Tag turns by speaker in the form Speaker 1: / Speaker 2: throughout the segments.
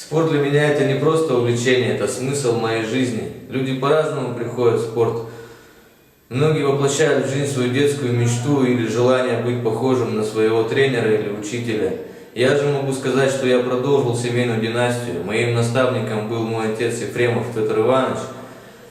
Speaker 1: Спорт для меня это не просто увлечение, это смысл моей жизни. Люди по-разному приходят в спорт. Многие воплощают в жизнь свою детскую мечту или желание быть похожим на своего тренера или учителя. Я же могу сказать, что я продолжил семейную династию. Моим наставником был мой отец Ефремов Петр Иванович.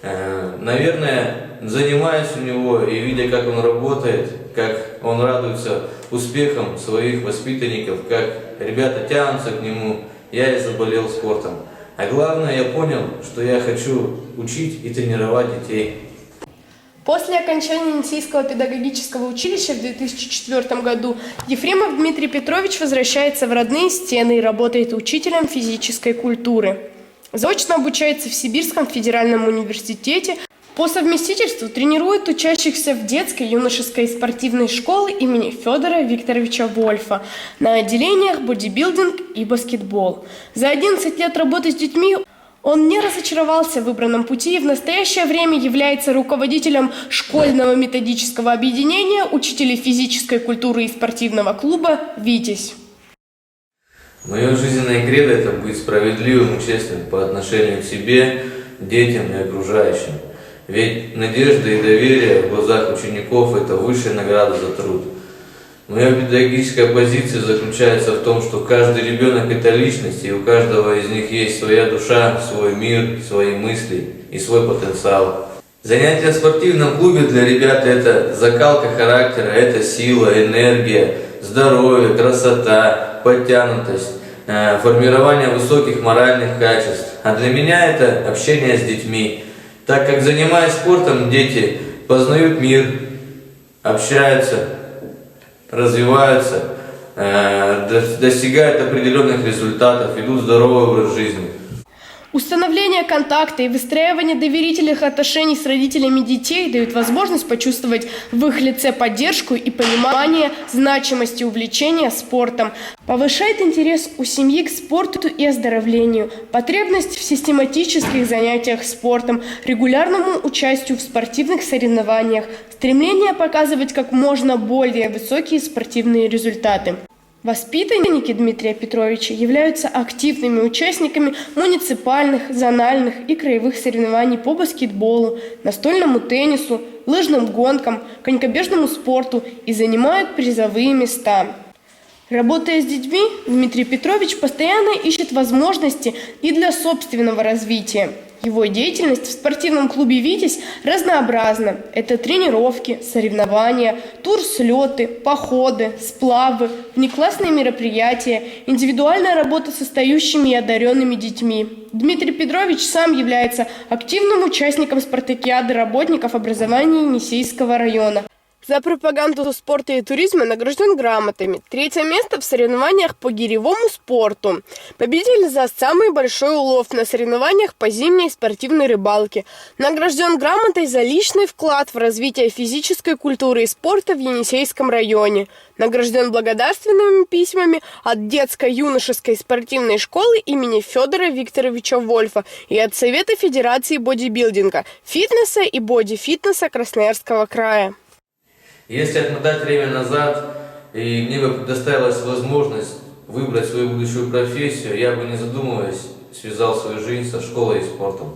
Speaker 1: Э, Наверное, занимаясь у него и видя, как он работает, как он радуется успехам своих воспитанников, как ребята тянутся к нему, я и заболел спортом. А главное, я понял, что я хочу учить и тренировать детей.
Speaker 2: После окончания Енисейского педагогического училища в 2004 году Ефремов Дмитрий Петрович возвращается в родные стены и работает учителем физической культуры. Заочно обучается в Сибирском федеральном университете. По совместительству тренирует учащихся в детской, юношеской спортивной школы имени Федора Викторовича Вольфа на отделениях бодибилдинг и баскетбол. За 11 лет работы с детьми он не разочаровался в выбранном пути и в настоящее время является руководителем школьного методического объединения учителей физической культуры и спортивного клуба «Витязь».
Speaker 1: Мое жизненное кредо – это быть справедливым и честным по отношению к себе, детям и окружающим. Ведь надежда и доверие в глазах учеников – это высшая награда за труд. Моя педагогическая позиция заключается в том, что каждый ребенок – это личность, и у каждого из них есть своя душа, свой мир, свои мысли и свой потенциал. Занятия в спортивном клубе для ребят – это закалка характера, это сила, энергия, здоровье, красота, подтянутость, э, формирование высоких моральных качеств. А для меня это общение с детьми. Так как занимаясь спортом, дети познают мир, общаются, развиваются, э, до- достигают определенных результатов, ведут здоровый образ жизни.
Speaker 2: Установление контакта и выстраивание доверительных отношений с родителями детей дают возможность почувствовать в их лице поддержку и понимание значимости увлечения спортом, повышает интерес у семьи к спорту и оздоровлению, потребность в систематических занятиях спортом, регулярному участию в спортивных соревнованиях, стремление показывать как можно более высокие спортивные результаты. Воспитанники Дмитрия Петровича являются активными участниками муниципальных, зональных и краевых соревнований по баскетболу, настольному теннису, лыжным гонкам, конькобежному спорту и занимают призовые места. Работая с детьми, Дмитрий Петрович постоянно ищет возможности и для собственного развития. Его деятельность в спортивном клубе «Витязь» разнообразна. Это тренировки, соревнования, турслеты, походы, сплавы, внеклассные мероприятия, индивидуальная работа с остающими и одаренными детьми. Дмитрий Петрович сам является активным участником спартакиады работников образования Енисейского района. За пропаганду спорта и туризма награжден грамотами. Третье место в соревнованиях по гиревому спорту. Победитель за самый большой улов на соревнованиях по зимней спортивной рыбалке. Награжден грамотой за личный вклад в развитие физической культуры и спорта в Енисейском районе. Награжден благодарственными письмами от детско-юношеской спортивной школы имени Федора Викторовича Вольфа и от Совета Федерации бодибилдинга, фитнеса и боди-фитнеса Красноярского края.
Speaker 1: Если отмотать время назад, и мне бы предоставилась возможность выбрать свою будущую профессию, я бы, не задумываясь, связал свою жизнь со школой и спортом.